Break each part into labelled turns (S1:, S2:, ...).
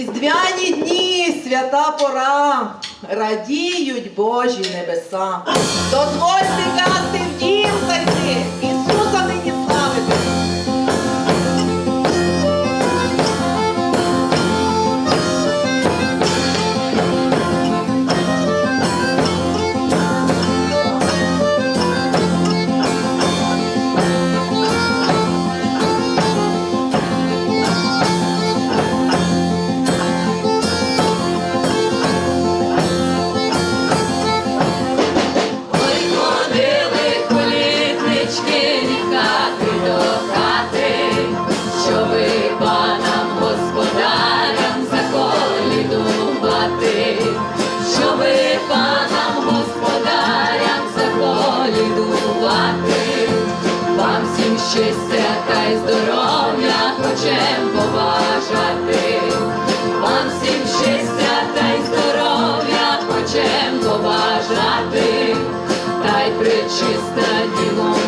S1: Різдвяні дні, свята пора, радіють Божі небеса. Дозвольте канти в дім зайти.
S2: Заколідувати, щоби панам господарям заколідувати, вам всім щастя та й здоров'я хочем побажати, вам всім щастя та й здоров'я хочем побажати, та й причиста мати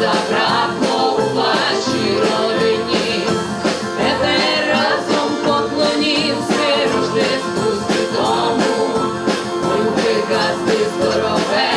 S2: забракло у вашій родині, тепер разом поклонівся, рождеству святому, Ой, приказки здорове.